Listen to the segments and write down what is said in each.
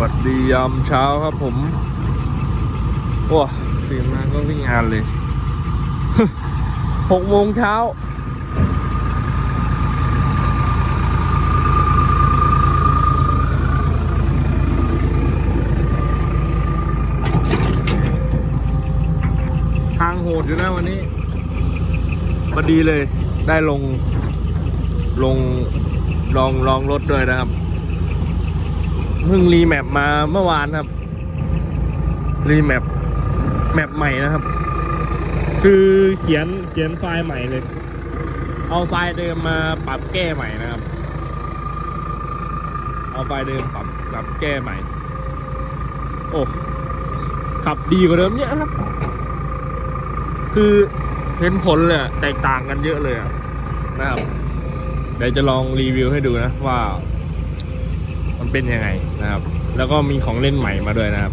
วัสดียามเช้าครับผมโอ้ตื่นมาก็วิ่งงานเลยหกโมงเช้าทางโหดอยู่นะวันนี้พอดีเลยได้ลงลงลองลองรถด้วยนะครับ เพิ่งรีแมปมาเมื่อวานครับ รีแมปแมปใหม่นะครับ คือเขียนเขียนไฟล์ใหม่เลย เอาไฟล์เดิมมาปรับแก้ใหม่นะครับ เอาไฟล์เดิมปรับปรับแก้ใหม่ โอ้ขับดีกว่าเดิมเยอะครับ คือเห็นผลเลยแตกต่างกันเยอะเลยนะครับเดี๋ยวจะลองรีวิวให้ดูนะว่า เป็นยังไงนะครับ แล้วก็มีของเล่นใหม่มาด้วยนะครับ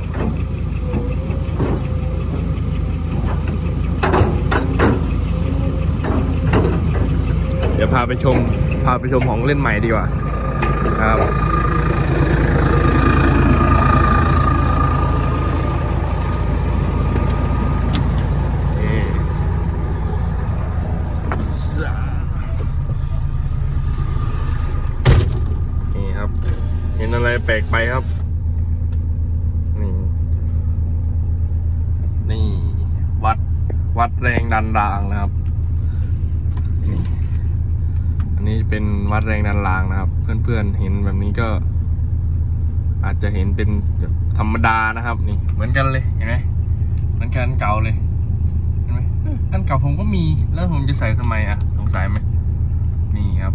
เดี๋ยวพาไปชมพาไปชมของเล่นใหม่ดีกว่าครับ นี่ซ่านี่ครับ เห็นอะไรแปลกไปครับ นี่ นี่ วัดวัดแรงดันรางนะครับนี่อันนี้เป็นวัดแรงดันรางนะครับ เพื่อนๆเห็นแบบนี้ก็ อาจจะเห็นเป็นธรรมดานะครับ นี่ เหมือนกันเลยเห็นไหมเหมือนกันเก่าเลยเห็นไหมอันเก่าผมก็มีแล้วผมจะใส่ทำไมอะสงสัยไหมนี่ครับ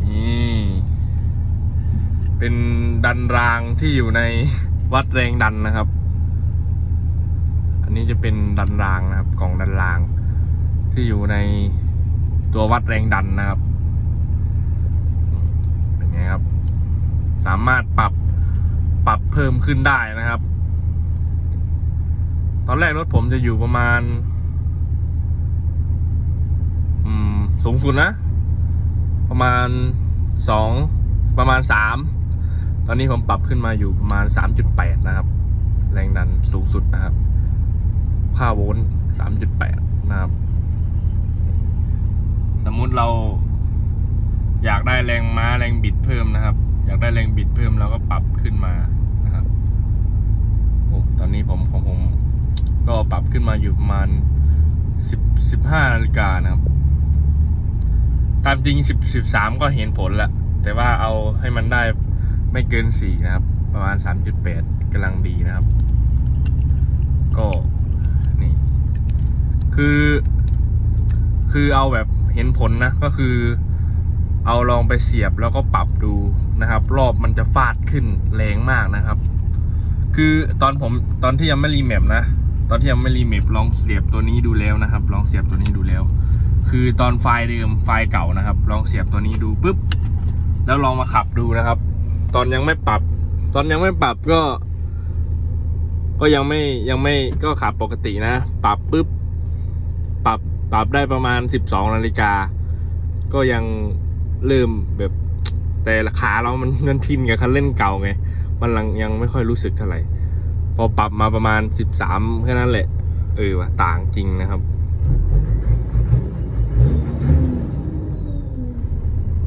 นี่ เป็นดันรางที่อยู่ในวัดแรงดันนะครับ อันนี้จะเป็นดันรางนะครับกล่องดันราง ที่อยู่ในตัววัดแรงดันนะครับเป็นไงครับ สามารถปรับปรับเพิ่มขึ้นได้นะครับ ตอนแรกรถผมจะอยู่ประมาณอืมสูงสุดนะ ประมาณสองประมาณสาม ตอนนี้ผมปรับขึ้นมาอยู่ประมาณสามจุดแปดนะครับ แรงดันสูงสุดนะครับ ค่าโวลต์สามจุดแปดนะครับ สมมุติเราอยากได้แรงม้าแรงบิดเพิ่มนะครับ อยากได้แรงบิดเพิ่มเราก็ปรับขึ้นมานะครับโอ้ตอนนี้ผมของผมก็ปรับขึ้นมาอยู่ประมาณสิบสิบห้านาฬิกานะครับ ตามจริงสิบสิบสามก็เห็นผลแล้วแต่ว่าเอาให้มันได้ ไม่เกินสี่นะครับ ประมาณสามจุดแปดกำลังดีนะครับ ก็นี่ คือ คือเอาแบบเห็นผลนะ ก็คือ เอาลองไปเสียบแล้วก็ปรับดูนะครับ รอบมันจะฟาดขึ้นแรงมากนะครับ คือตอนผมตอนที่ยังไม่รีแมปนะ ตอนที่ยังไม่รีแมปลองเสียบตัวนี้ดูแล้วนะครับ ลองเสียบตัวนี้ดูแล้ว คือตอนไฟล์เดิมไฟล์เก่านะครับ ลองเสียบตัวนี้ดูปุ๊บแล้วลองมาขับดูนะครับ ตอนยังไม่ปรับ ตอนยังไม่ปรับก็ ก็ยังไม่ยังไม่ก็ขับปกตินะ ปรับปุ๊บปรับปรับได้ประมาณสิบสองนาฬิกา ก็ยังเริ่มแบบแต่ราคาเรามันมันทินกับคันเล่นเก่าไง มันยังยังไม่ค่อยรู้สึกเท่าไหร่ พอปรับมาประมาณสิบสามแค่นั้นแหละ เออว่ะต่างจริงนะครับ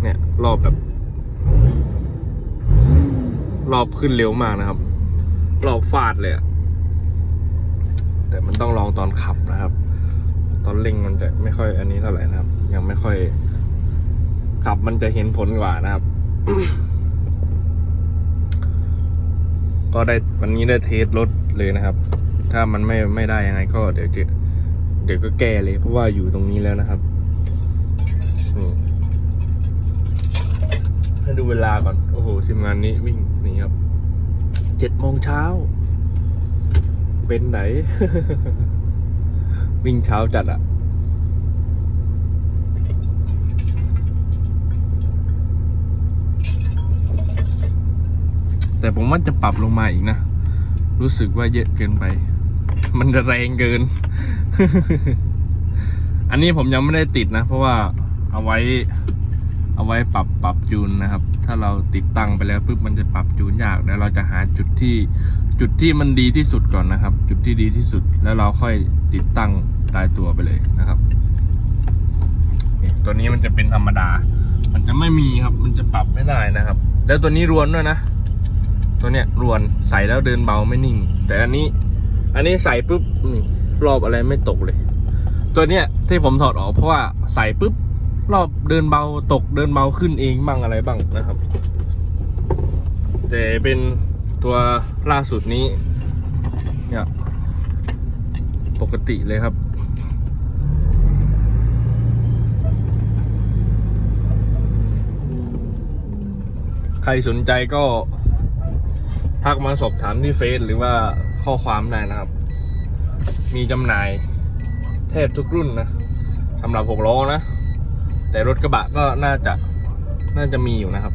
เนี่ยรอบแบบ รอบขึ้นเร็วมากนะครับ รอบฟาดเลยอะแต่มันต้องลองตอนขับนะครับ ตอนเร่งมันจะไม่ค่อยอันนี้เท่าไหร่นะครับ ยังไม่ค่อย ขับมันจะเห็นผลกว่านะครับ ก็ได้วันนี้ได้เทสรถเลยนะครับ ถ้ามันไม่ไม่ได้ยังไงก็เดี๋ยวจะเดี๋ยวก็แก้เลยเพราะว่าอยู่ตรงนี้แล้วนะครับนี่ ให้ดูเวลาก่อน โอ้โหทีมงานนี้วิ่งนี่ครับเจ็ดโมงเช้า เป็นไหน วิ่งเช้าจัดอะแต่ผมว่าจะปรับลงมาอีกนะ รู้สึกว่าเยอะเกินไป มันจะแรงเกิน อันนี้ผมยังไม่ได้ติดนะ เพราะว่าเอาไว้ เอาไว้ปรับปรับจูนนะครับ ถ้าเราติดตั้งไปแล้วปุ๊บมันจะปรับจูนยากแล้วเราจะหาจุดที่จุดที่มันดีที่สุดก่อนนะครับ จุดที่ดีที่สุดแล้วเราค่อยติดตั้งตายตัวไปเลยนะครับตัวนี้มันจะเป็นธรรมดา มันจะไม่มีครับ มันจะปรับไม่ได้นะครับ แล้วตัวนี้รวนด้วยนะ ตัวเนี้ยรวนใส่แล้วเดินเบาไม่นิ่ง แต่อันนี้ อันนี้ใส่ปุ๊บรอบอะไรไม่ตกเลย ตัวเนี้ยที่ผมถอดออกเพราะว่าใส่ปุ๊บ รอบเดินเบาตกเดินเบาขึ้นเองบ้างอะไรบ้างนะครับ แต่เป็นตัวล่าสุดนี้ เนี่ยปกติเลยครับใครสนใจก็ ทักมาสอบถามที่เฟซหรือว่าข้อความได้นะครับ มีจำหน่ายแทบทุกรุ่นนะสำหรับหกล้อนะ แต่รถกระบะก็น่าจะน่าจะมีอยู่นะครับ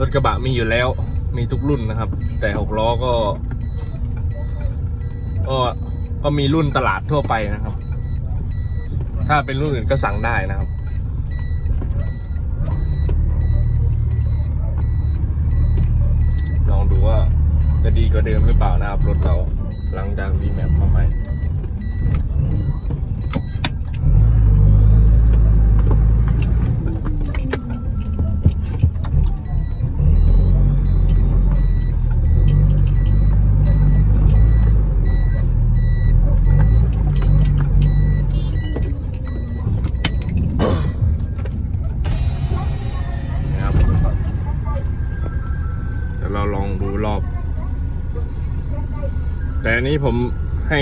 รถกระบะมีอยู่แล้ว มีทุกรุ่นนะครับ แต่หกล้อก็ก็ก็มีรุ่นตลาดทั่วไปนะครับ ถ้าเป็นรุ่นอื่นก็สั่งได้นะครับ ลองดูว่าจะดีกว่าเดิมหรือเปล่านะครับ รถเราหลังจากรีแมปมาใหม่ อันนี้ผมให้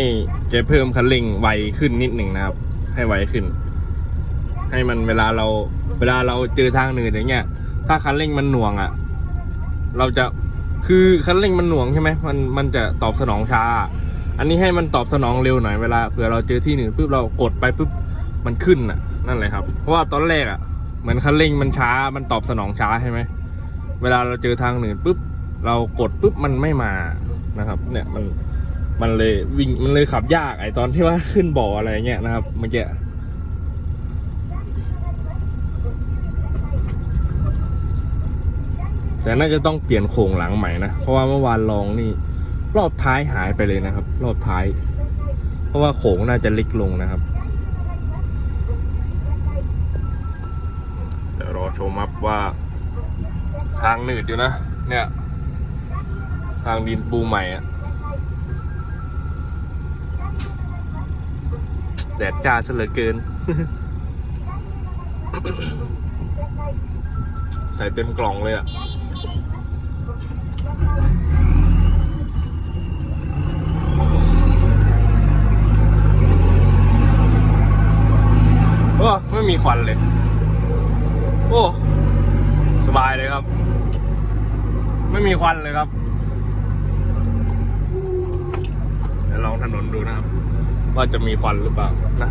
แกเพิ่มคันเร่งไวขึ้นนิดหนึ่งนะครับ ให้ไวขึ้น ให้มันเวลาเราเวลาเราเจอทางหนึ่งอย่างเงี้ย ถ้าคันเร่งมันหน่วงอะ่ะ เราจะคือคันเร่งมันหน่วงใช่ไหมมันมันจะตอบสนองช้า อันนี้ให้มันตอบสนองเร็วหน่อยเวลาเผื่อเราเจอที่หนึ่งปุ๊บเรากดไปปุ๊บมันขึ้นอะ นั่นแหละครับ เพราะว่าตอนแรกอะเหมือนคันเร่งมันช้า มันตอบสนองช้าใช่ไหมเวลาเราเจอทางหนึ่งปุ๊บเรากดปุ๊บมันไม่มานะครับ เนี่ยมัน มันเลยวิ่งมันเลยขับยากไอตอนที่ว่าขึ้นบ่ออะไรเงี้ยนะครับเมื่อกี้แต่น่าจะต้องเปลี่ยนโครงหลังใหม่นะ เพราะว่าเมื่อวานลองนี่ รอบท้ายหายไปเลยนะครับ รอบท้าย เพราะว่าโขงน่าจะเล็กลงนะครับเดี๋ยวรอชมครับว่า ทางหนืดอยู่นะ เนี่ย ทางดินปูใหม่อะ แดดจ้าซะเหลือเกิน ใส่เต็มกล่องเลยอะโอ้ไม่มีควันเลย โอ้ สบายเลยครับ ไม่มีควันเลยครับเดี๋ยวลองถนนดูนะครับ ว่าจะมีควันหรือเปล่านะ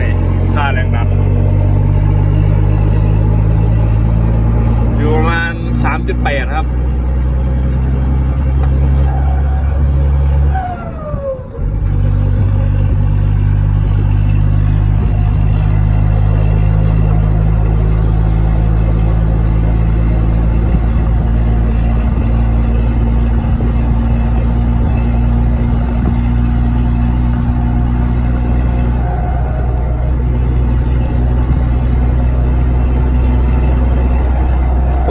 นี่ค่าแรงดัน อยู่ประมาณ 3.8 ครับ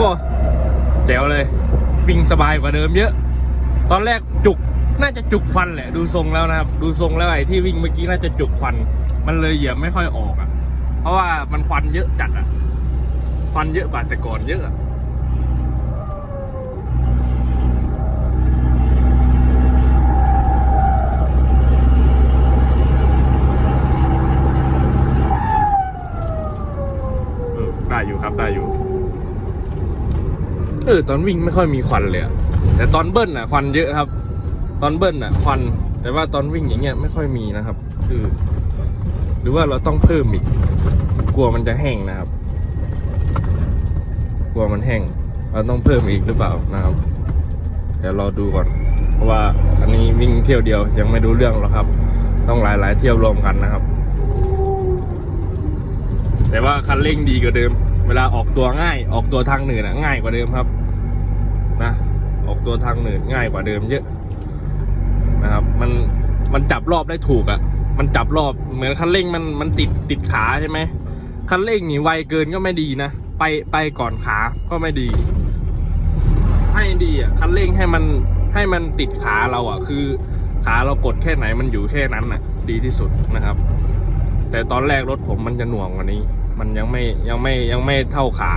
โอ้แจ๋วเลย วิ่งสบายกว่าเดิมเยอะ ตอนแรกจุกน่าจะจุกควันแหละดูทรงแล้วนะครับ ดูทรงแล้วไอ้ที่วิ่งเมื่อกี้น่าจะจุกควัน มันเลยเหยียบไม่ค่อยออกอะ่ะ เพราะว่ามันควันเยอะจัดอะ่ะ ควันเยอะกว่าแต่ก่อนเยอะอะเออได้อยู่ครับได้อยู่ เออตอนวิ่งไม่ค่อยมีควันเลยแต่ตอนเบิ้ลอะควันเยอะครับ ตอนเบิ้ลอะควัน แต่ว่าตอนวิ่งอย่างเงี้ยไม่ค่อยมีนะครับเออหรือว่าเราต้องเพิ่มอีก กลัวมันจะแห้งนะครับ กลัวมันแห้ง เราต้องเพิ่มอีกหรือเปล่านะครับ เดี๋ยวรอดูก่อน เพราะว่าอันนี้วิ่งเที่ยวเดียวยังไม่รู้เรื่องหรอกครับ ต้องหลายๆเที่ยวรวมกันนะครับ แต่ว่าคันเร่งดีกว่าเดิม เวลาออกตัวง่าย ออกตัวทางเหนือนะง่ายกว่าเดิมครับนะออกตัวทางเหนือง่ายกว่าเดิมเยอะนะครับ มันมันจับรอบได้ถูกอะ่ะ มันจับรอบเหมือนคันเร่งมันมันติดติดขาใช่ไหมคันเร่งนี่ไวเกินก็ไม่ดีนะไปไปก่อนขาก็ไม่ดี ให้ดีอะคันเร่งให้มันให้มันติดขาเราอะ คือขาเรากดแค่ไหนมันอยู่แค่นั้นน่ะ ดีที่สุดนะครับ แต่ตอนแรกรถผมมันจะหน่วงกว่านี้ มันยังไม่ยังไม่ยังไม่เท่าขา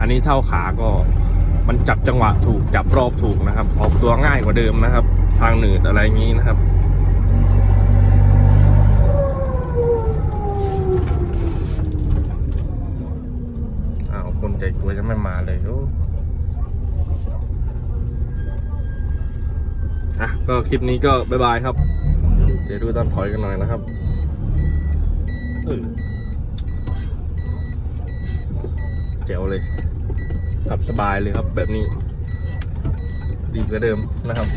อันนี้เท่าขาก็มันจับจังหวะถูกจับรอบถูกนะครับ ออกตัวง่ายกว่าเดิมนะครับ ทางหนืดอะไรอย่างนี้นะครับ อ้าวคนใจกลัวจะไม่มาเลยโอ้อะก็คลิปนี้ก็บายบายครับ เดี๋ยวดูตอนถอยกันหน่อยนะครับ เออเจ๋วเลยขับสบายเลยครับแบบนี้ ดีกว่าเดิมนะครับ